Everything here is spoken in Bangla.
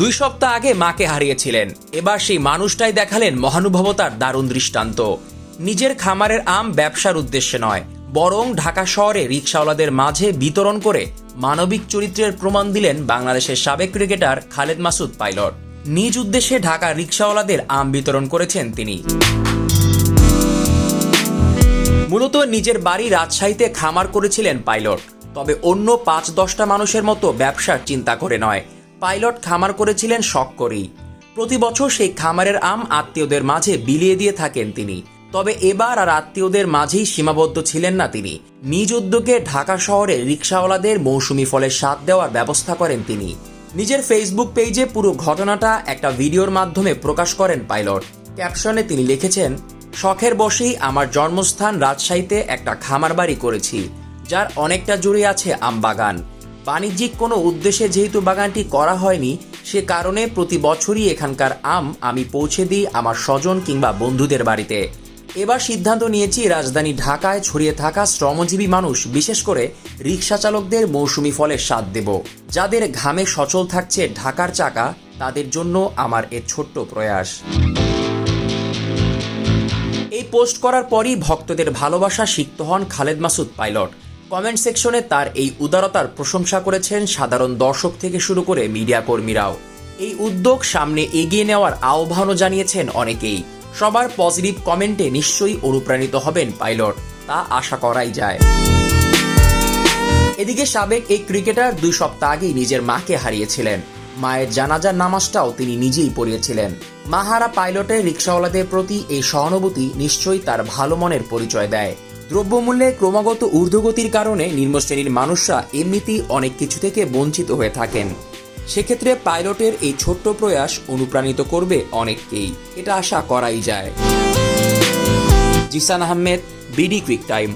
দুই সপ্তাহ আগে মাকে হারিয়েছিলেন। এবার সেই মানুষটাই দেখালেন মহানুভবতার দারুণ দৃষ্টান্ত। নিজের খামারের আম ব্যবসার উদ্দেশ্যে নয়, বরং ঢাকা শহরে রিক্সাওয়ালাদের মাঝে বিতরণ করে মানবিক চরিত্রের প্রমাণ দিলেন বাংলাদেশের সাবেক ক্রিকেটার খালেদ মাসুদ পাইলট। নিজ উদ্দেশ্যে ঢাকা রিক্সাওয়ালাদের আম বিতরণ করেছেন তিনি। মূলত নিজের বাড়ি রাজশাহীতে খামার করেছিলেন পাইলট, তবে অন্য পাঁচ দশটা মানুষের মতো ব্যবসার চিন্তা করে নয়। পাইলট খামার করেছিলেন শখ করেই। প্রতি বছর সেই খামারের আম আত্মীয়দের মাঝে বিলিয়ে দিয়ে থাকেন তিনি। তবে এবার আর আত্মীয়দের মাঝেই সীমাবদ্ধ ছিলেন না তিনি। নিজ উদ্যোগে ঢাকা শহরে রিকশাওয়ালাদের মৌসুমি ফলের স্বাদ দেওয়ার ব্যবস্থা করেন তিনি। নিজের ফেসবুক পেজে পুরো ঘটনাটা একটা ভিডিওর মাধ্যমে প্রকাশ করেন পাইলট। ক্যাপশনে তিনি লিখেছেন, শখের বসেই আমার জন্মস্থান রাজশাহীতে একটা খামার বাড়ি করেছি, যার অনেকটা জুড়ে আছে আম বাগান বাণিজ্যিক কোনো উদ্দেশ্যে যেহেতু বাগানটি করা হয়নি, সে কারণে প্রতি বছরই এখানকার আম আমি পৌঁছে দিই আমার স্বজন কিংবা বন্ধুদের বাড়িতে। এবার সিদ্ধান্ত নিয়েছি রাজধানী ঢাকায় ছড়িয়ে থাকা শ্রমজীবী মানুষ, বিশেষ করে রিক্সা চালকদের মৌসুমি ফলের স্বাদ দেব। যাদের ঘামে সচল থাকছে ঢাকার চাকা, তাদের জন্য আমার এ ছোট্ট প্রয়াস। এই পোস্ট করার পরই ভক্তদের ভালোবাসা সিক্ত হন খালেদ মাসুদ পাইলট। কমেন্ট সেকশনে তার এই উদারতার প্রশংসা করেছেন সাধারণ দর্শক থেকে শুরু করে মিডিয়া কর্মীরাও। এই উদ্যোগ সামনে এগিয়ে নেওয়ার আহ্বানও জানিয়েছেন অনেকেই। সবার পজিটিভ কমেন্টে নিশ্চয়ই অনুপ্রাণিত হবেন পাইলট, তা আশা করাই যায়। এদিকে সাবেক এই ক্রিকেটার দুই সপ্তাহ আগেই নিজের মাকে হারিয়েছিলেন। মায়ের জানাজার নামাজটাও তিনি নিজেই পড়িয়েছিলেন। মাহারা পাইলটের রিক্সাওয়ালাদের প্রতি এই সহানুভূতি নিশ্চয়ই তার ভালো মনের পরিচয় দেয়। দ্রব্যমূল্যের ক্রমাগত ঊর্ধ্বগতির কারণে নিম্নশ্রেণীর মানুষরা এমনিতেই অনেক কিছু থেকে বঞ্চিত হয়ে থাকেন। সেক্ষেত্রে পাইলটের এই ছোট্ট প্রয়াস অনুপ্রাণিত করবে অনেককেই। এটা আশা করাই যায়। Zisan Ahmed, BD quick time.